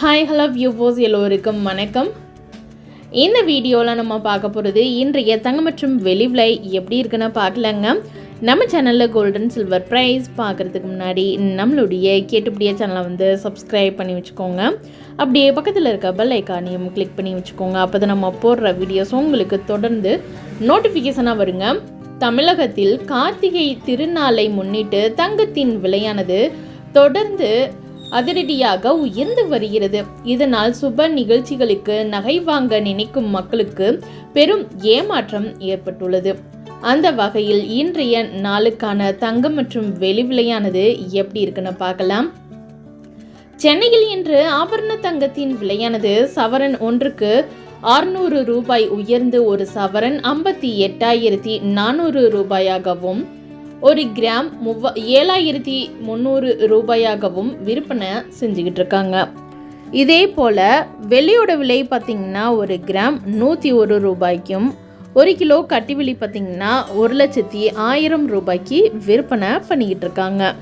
Hi hello வியூவோஸ் எல்லோருக்கும் வணக்கம். இந்த வீடியோவில் நம்ம பார்க்க போகிறது இன்றைய தங்கம் மற்றும் வெளி விலை எப்படி இருக்குன்னு பார்க்கலங்க. நம்ம சேனலில் கோல்டன் சில்வர் ப்ரைஸ் பார்க்குறதுக்கு முன்னாடி நம்மளுடைய கேட்டுப்படிய சேனலை வந்து சப்ஸ்கிரைப் பண்ணி வச்சுக்கோங்க. அப்படியே பக்கத்தில் இருக்க பெல் ஐக்கானையும் கிளிக் பண்ணி வச்சுக்கோங்க. அப்போ தான் நம்ம போடுற வீடியோஸ் உங்களுக்கு தொடர்ந்து நோட்டிஃபிகேஷனாக வருங்க. தமிழகத்தில் கார்த்திகை திருநாளை முன்னிட்டு தங்கத்தின் விலையானது தொடர்ந்து அதிரடியாக உயர்ந்து வருகிறது. இதனால் சுப நிகழ்ச்சிகளுக்கு நகை வாங்க நினைக்கும் மக்களுக்கு பெரும் ஏமாற்றம் ஏற்பட்டுள்ளது. அந்த வகையில் இன்றைய நாளுக்கான தங்கம் மற்றும் வெளி விலையானது எப்படி இருக்குன்னு பார்க்கலாம். சென்னையில் இன்று ஆபரண தங்கத்தின் விலையானது சவரன் ஒன்றுக்கு ஆறுநூறு ரூபாய் உயர்ந்து ஒரு சவரன் ஐம்பத்தி எட்டாயிரத்தி நானூறு ரூபாயாகவும் ஒரு கிராம் மூவ ஏழாயிரத்தி முந்நூறு ரூபாயாகவும் விற்பனை செஞ்சுக்கிட்டு இருக்காங்க. இதே போல் வெள்ளியோட விலை பார்த்திங்கன்னா ஒரு கிராம் நூற்றி ஒரு ரூபாய்க்கும் ஒரு கிலோ கட்டிவெளி பார்த்திங்கன்னா ஒரு லட்சத்தி ஆயிரம் ரூபாய்க்கு விற்பனை பண்ணிக்கிட்டு இருக்காங்க.